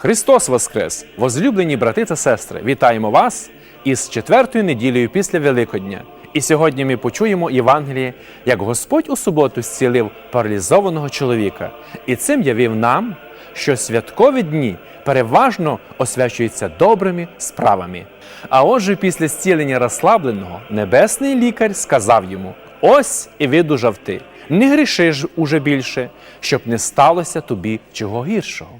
Христос Воскрес! Возлюблені брати та сестри, вітаємо вас із четвертою неділею після Великодня. І сьогодні ми почуємо Євангеліє, як Господь у суботу зцілив паралізованого чоловіка, і цим явив нам, що святкові дні переважно освячуються добрими справами. А отже, після зцілення розслабленого, небесний лікар сказав йому: Ось і видужав ти, не гріши ж уже більше, щоб не сталося тобі чого гіршого.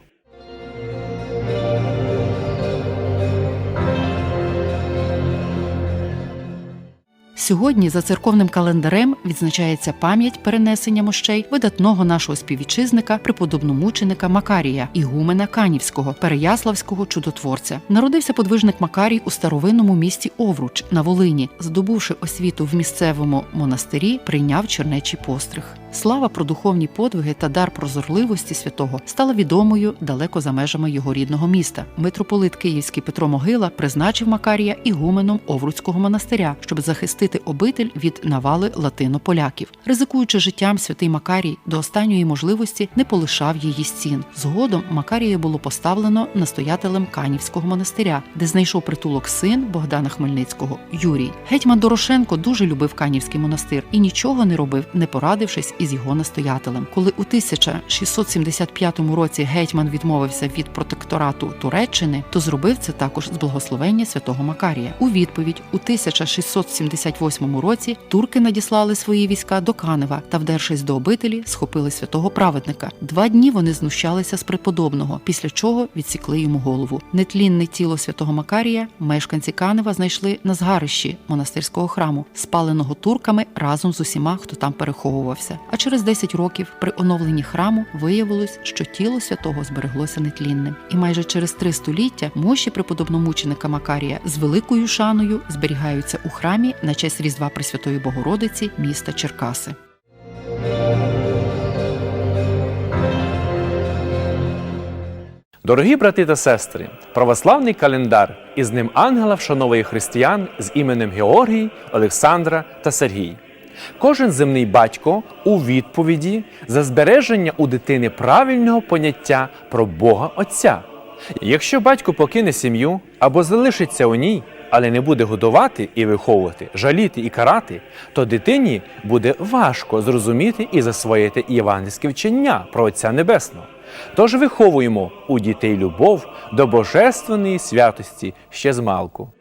Сьогодні за церковним календарем відзначається пам'ять перенесення мощей видатного нашого співвітчизника, преподобномученика Макарія, ігумена Канівського, Переяславського чудотворця. Народився подвижник Макарій у старовинному місті Овруч на Волині. Здобувши освіту в місцевому монастирі, прийняв чернечий постриг. Слава про духовні подвиги та дар прозорливості святого стала відомою далеко за межами його рідного міста. Митрополит Київський Петро Могила призначив Макарія ігуменом Овруцького монастиря, щоб захистити обитель від навали латинополяків. Ризикуючи життям, святий Макарій до останньої можливості не полишав її стін. Згодом Макарія було поставлено настоятелем Канівського монастиря, де знайшов притулок син Богдана Хмельницького Юрій. Гетьман Дорошенко дуже любив Канівський монастир і нічого не робив, не порадившись із його настоятелем. Коли у 1675 році гетьман відмовився від протекторату Туреччини, то зробив це також з благословення святого Макарія. У відповідь у 1678 році турки надіслали свої війська до Канева та, вдершись до обителі, схопили святого праведника. Два дні вони знущалися з преподобного, після чого відсікли йому голову. Нетлінне тіло святого Макарія мешканці Канева знайшли на згарищі монастирського храму, спаленого турками разом з усіма, хто там переховувався. А через 10 років при оновленні храму виявилось, що тіло святого збереглося нетлінним. І майже через три століття мощі преподобномученика Макарія з великою шаною зберігаються у храмі на честь Різдва Пресвятої Богородиці міста Черкаси. Дорогі брати та сестри, православний календар із ним ангела вшановує християн з іменем Георгій, Олександра та Сергій. Кожен земний батько у відповіді за збереження у дитини правильного поняття про Бога Отця. Якщо батько покине сім'ю або залишиться у ній, але не буде годувати і виховувати, жаліти і карати, то дитині буде важко зрозуміти і засвоїти євангельське вчення про Отця Небесного. Тож виховуємо у дітей любов до божественної святості ще з малку.